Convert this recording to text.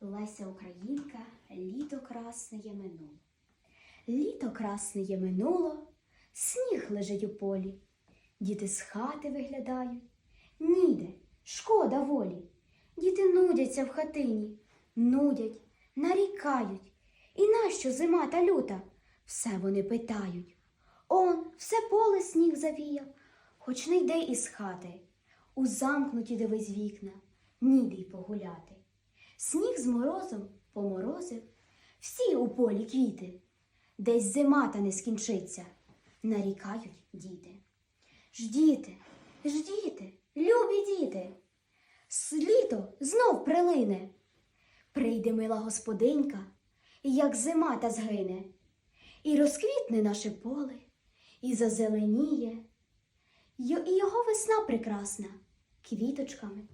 Леся Українка, літо красне минуло. Літо красне минуло, сніг лежить у полі. Діти з хати виглядають, ніде, шкода волі. Діти нудяться в хатині, нудять, нарікають. І нащо зима та люта? Все вони питають. Он все поле сніг завіяв, хоч не йде із хати. У замкнуті дивись вікна, ніде й погуляти. З морозом поморозив, всі у полі квіти. Десь зима та не скінчиться, нарікають діти. Ждіте, ждіте, любі діти, літо знов прилине. Прийде мила господинька, як зима та згине, і розквітне наше поле, і зазеленіє, і його весна прекрасна, квіточками